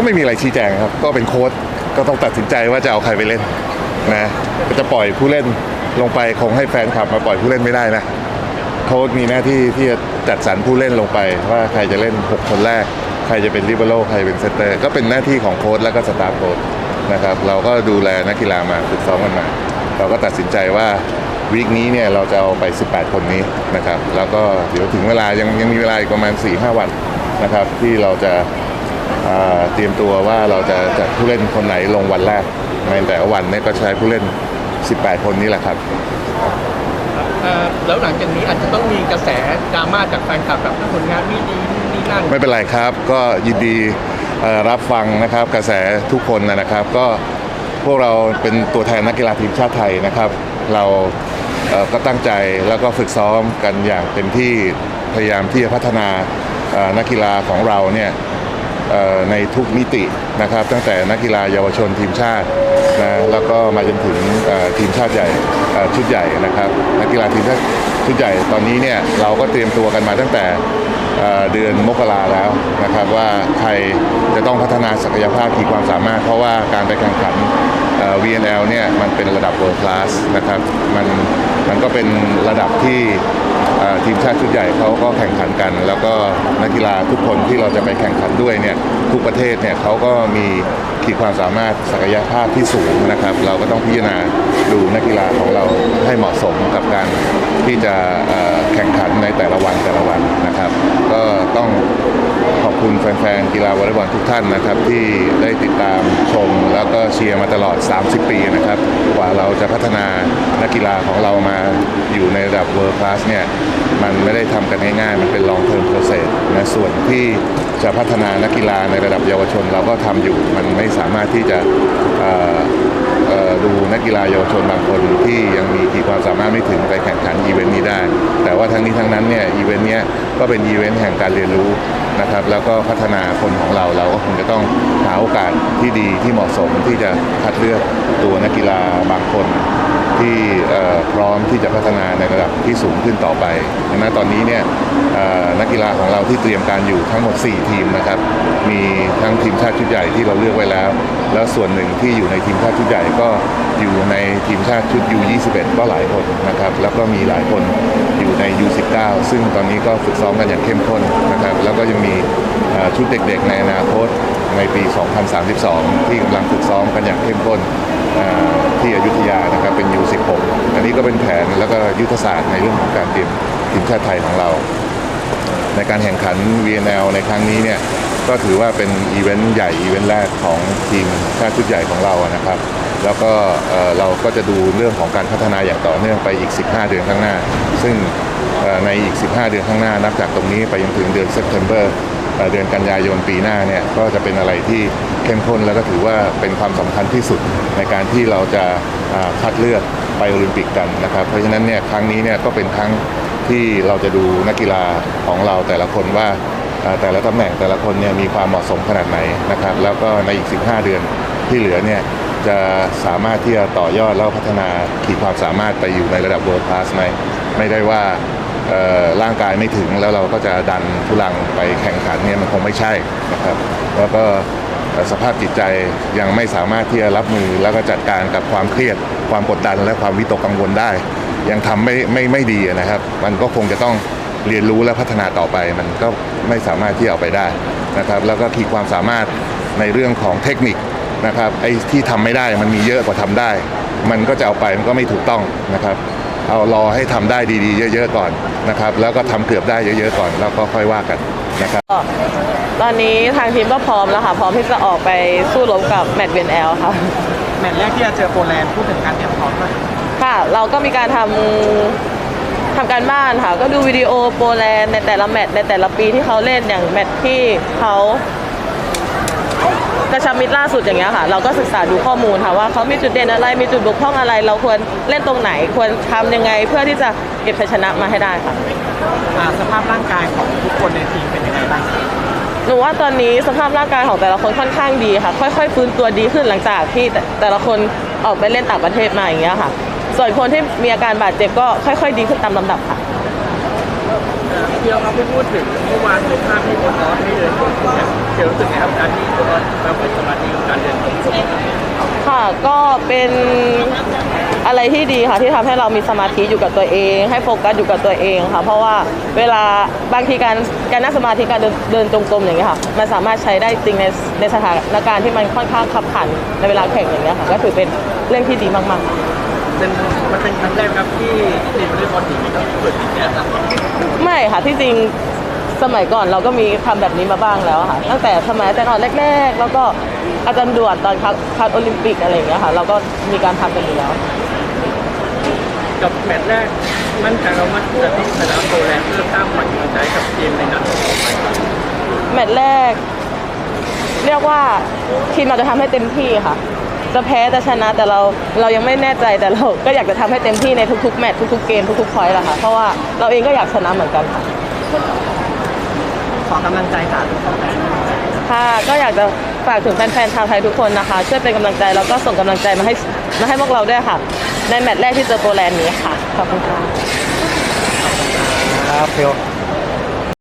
ก็ไม่มีอะไรชี้แจงครับ ก็เป็นโค้ชก็ต้องตัดสินใจว่าจะเอาใครไปเล่นนะก็จะปล่อยผู้เล่นลงไปคงให้แฟนคลับมาปล่อยผู้เล่นไม่ได้นะโค้ชมีหน้าที่ที่จะจัดสรรผู้เล่นลงไป ว่าใครจะเล่น 6 คนแรก ใครจะเป็นลิเบโรใครเป็นเซนเตอร์ก็เป็นหน้าที่ของโค้ชแล้วก็สตาฟโค้ชนะครับเราก็ดูแลนักกีฬามาฝึกซ้อมกันมา เราก็ตัดสินใจว่าวีคนี้เนี่ยเราจะเอาไป 18 คนนี้นะครับ แล้วก็เดี๋ยวถึงเวลายังยังมีเวลาอีกประมาณ 4-5 วันนะครับ ที่เราจะ เตรียมตัวว่าเราจะจัดผู้เล่นคนไหนลงวันแรกในแต่ละวันเนี่ยก็ใช้ผู้เล่น 18 คนนี้แหละครับเอ่อแล้วหลังจากนี้อาจจะต้องมีกระแสดราม่าจากแฟนคลับแบบผลงานไม่ดีนู่นนี่นั่นไม่เป็นไรครับ ก็ยินดีเอ่อรับฟังนะครับกระแสทุกคนนะครับ ก็พวกเราเป็นตัวแทนนักกีฬาทีมชาติไทยนะครับ เราเอ่อก็ตั้งใจแล้วก็ฝึกซ้อมกันอย่างเต็มที่พยายามที่จะพัฒนาเอ่อนักกีฬาของเราเนี่ยเอ่อ ในทุกมิตินะครับ ตั้งแต่นักกีฬาเยาวชนทีมชาตินะแล้วก็มาจนถึงทีมชาติใหญ่ชุดใหญ่นะครับนักกีฬาทีมชาติชุดใหญ่ตอนนี้เนี่ยเราก็เตรียมตัวกันมาตั้งแต่เเดือนมกราแล้วนะครับว่าใครจะต้องพัฒนาศักยภาพขีดความสามารถ เพราะว่าการไปแข่งขัน VNL เนี่ยมันเป็นระดับ world class นะครับมันมันก็เป็นระดับที่ ทีมชาติชุดใหญ่เขาก็แข่งขันกัน แล้วก็นักกีฬาทุกคนที่เราจะไปแข่งขันด้วยเนี่ยทุกประเทศเนี่ยเขาก็มี ขีดความสามารถศักยภาพที่สูงนะครับ เราก็ต้องพิจารณาดูนักกีฬาของเราให้เหมาะสมกับการที่จะแข่งขันในแต่ละวันแต่ละวันนะครับ ก็ต้องขอบคุณแฟนๆกีฬาวอลเลย์บอลทุกท่านนะครับ ที่ได้ติดตามชม แล้วก็เชียร์มาตลอด 30 ปีนะครับ กว่าเราจะพัฒนานักกีฬาของเรามาอยู่ในระดับ World Class เนี่ยมันไม่ได้ทำกันง่ายๆ มันเป็น long term process นะส่วนที่จะพัฒนานักกีฬาในระดับเยาวชน เราก็ทำอยู่มันไม่สามารถที่จะดูนักกีฬาเยาวชนบางคนที่ยังมีขีดความสามารถไม่ถึงไปแข่งขันอีเวนต์นี้ได้ แต่ว่าทั้งนี้ทั้งนั้นเนี่ยอีเวนต์เนี้ยก็เป็นอีเวนต์แห่งการเรียนรู้นะครับแล้วก็พัฒนาคนของเราเราก็คงจะต้องหาโอกาสที่ดีที่เหมาะสมที่จะคัดเลือกตัวนักกีฬาบางคน ที่พร้อมที่จะพัฒนาในระดับที่สูงขึ้นต่อไปดังนั้นตอนนี้เนี่ยนักกีฬาของเราที่เตรียมการอยู่ทั้งหมด 4 ทีมนะครับ มีทั้งทีมชาติชุดใหญ่ที่เราเลือกไว้แล้ว แล้วส่วนหนึ่งที่อยู่ในทีมชาติชุดใหญ่ก็อยู่ในทีมชาติชุด U21 ก็หลายคนนะครับ แล้วก็มีหลายคนอยู่ใน U19 ซึ่งตอนนี้ก็ฝึกซ้อมกันอย่างเข้มข้นนะครับ แล้วก็ยังมีชุดเด็กๆในอนาคตในปี 2032 ที่กำลังฝึกซ้อมกันอย่างเข้มข้น ที่อยุธยานะครับเป็น U16 อันนี้ก็เป็นแผนแล้วก็ยุทธศาสตร์ในเรื่องของการเตรียมทีมชาติไทยของเรา ในการแข่งขัน VNL ในครั้งนี้เนี่ยก็ถือว่าเป็นอีเวนต์ใหญ่อีเวนต์แรกของทีมชาติชุดใหญ่ของเรานะครับ แล้วก็เอ่อเราก็จะดูเรื่องของการพัฒนาอย่างต่อเนื่องไปอีก 15 เดือนข้างหน้า ซึ่งในอีก 15 เดือนข้างหน้า นับจากตรงนี้ไปจนถึงเดือน September เอ่อ เดือนกันยายนปีหน้าเนี่ยก็จะเป็นอะไรที่เข้มข้นแล้วก็ถือว่าเป็นความสำคัญที่สุดในการที่เราจะคัดเลือกไปโอลิมปิกกันนะครับ เพราะฉะนั้นเนี่ยครั้งนี้เนี่ยก็เป็นครั้งที่เราจะดูนักกีฬาของเราแต่ละคนว่าแต่ละตำแหน่งแต่ละคนเนี่ยมีความเหมาะสมขนาดไหนนะครับ แล้วก็ในอีก 15 เดือนที่เหลือเนี่ยจะสามารถที่จะต่อยอดแล้วพัฒนาขีดความสามารถไปอยู่ในระดับ world class ไหมไม่ได้ว่า ร่างกายไม่ถึงแล้วเราก็จะดันทุลังไปแข่งขันเนี่ยมันคงไม่ใช่นะครับแล้วก็สภาพจิตใจยังไม่สามารถที่จะรับมือแล้วก็จัดการกับความเครียด ความกดดันและความวิตกกังวลได้ ยังทำไม่ไม่ไม่ดีนะครับ มันก็คงจะต้องเรียนรู้และพัฒนาต่อไป มันก็ไม่สามารถที่จะเอาไปได้นะครับ แล้วก็ขีดความสามารถในเรื่องของเทคนิคนะครับไอ้ที่ทำไม่ได้มันมีเยอะกว่าทำได้ มันก็จะเอาไปมันก็ไม่ถูกต้องนะครับ เอารอให้ทำได้ดีๆ เยอะ ๆ ก่อนนะครับแล้วก็ทำเกือบได้เยอะ ๆ ก่อนแล้วก็ค่อยว่ากันนะครับก็ตอนนี้ทางทีมก็พร้อมแล้วค่ะพร้อมที่จะออกไปสู้รบกับแมตช์เวนแอลค่ะแมตช์แรกที่จะเจอโปแลนด์พูดถึงการเตรียมพร้อมหน่อยค่ะ เราก็มีการทำทำการบ้านค่ะ ก็ดูวิดีโอโปแลนด์ในแต่ละแมตช์ในแต่ละปีที่เขาเล่นอย่างแมตช์ที่เขา กระชับมิตรล่าสุดอย่างเงี้ยค่ะ เราก็ศึกษาดูข้อมูลค่ะว่าเขามีจุดเด่นอะไรมีจุดบกพร่องอะไร เราควรเล่นตรงไหนควรทำยังไงเพื่อที่จะเก็บชัยชนะมาให้ได้ค่ะ อ่าสภาพร่างกายของทุกคนในทีมเป็นยังไงบ้างหนูว่าตอนนี้สภาพร่างกายของแต่ละคนค่อนข้างดีค่ะ ค่อยๆฟื้นตัวดีขึ้นหลังจากที่แต่แต่ละคนออกไปเล่นต่างประเทศมาอย่างเงี้ยค่ะ ส่วนคนที่มีอาการบาดเจ็บก็ค่อย ๆ ดีขึ้นตามลำดับค่ะ เที่ยวเขาพูดถึงเมื่อวานในภาพที่โค้ชออสให้เดินชมเขีรู้สึกไงครับการที่โค้ชออสมาเป็นสมาธิการเดินชมค่ะก็เป็นอะไรที่ดีค่ะที่ทำให้เรามีสมาธิอยู่กับตัวเอง ให้โฟกัสอยู่กับตัวเองค่ะเพราะว่าเวลาบางทีการการนั่งสมาธิการเดินจงกรมอย่างเงี้ยค่ะมันสามารถใช้ได้จริงในในสถานการณ์ที่มันค่อนข้างขับขันในเวลาแข่งอย่างเงี้ยค่ะก็ถือเป็นเรื่องที่ดีมากๆ เป็นมันเป็นครั้งแรกครับที่ทีมวอลเลย์บอลหญิงต้องเปิดอย่างเงี้ยครับไม่ค่ะที่จริงสมัยก่อนเราก็มีทำแบบนี้มาบ้างแล้วค่ะ ตั้งแต่สมัยแต่ก่อนแรก ๆ แล้วก็อาจารย์ด่วนตอนคัดคัดโอลิมปิกอะไรอย่างเงี้ยค่ะเราก็มีการทำกันอยู่แล้ว กับแมตช์แรก มั่นใจเราว่าจะต้องชนะโปแลนด์เพื่อสร้างขวัญกำลังใจกับทีมในนัดต่อไปครับแมตช์แรก เรียกว่าทีมเราจะทำให้เต็มที่ค่ะ จะแพ้จะชนะแต่เราเรายังไม่แน่ใจแต่เราก็อยากจะทำให้เต็มที่ในทุกๆแมตช์ทุกๆเกมทุกๆพอยต์แหละค่ะเพราะว่าเราเองก็อยากชนะเหมือนกันค่ะขอกำลังใจค่ะทุกคนค่ะก็อยากจะฝากถึงแฟนๆชาวไทยทุกคนนะคะ ช่วยเป็นกำลังใจแล้วก็ส่งกำลังใจมาให้มาให้พวกเราด้วยค่ะ ในแมตช์แรกที่เจอโปแลนด์นี้ค่ะขอบคุณค่ะครับเฟล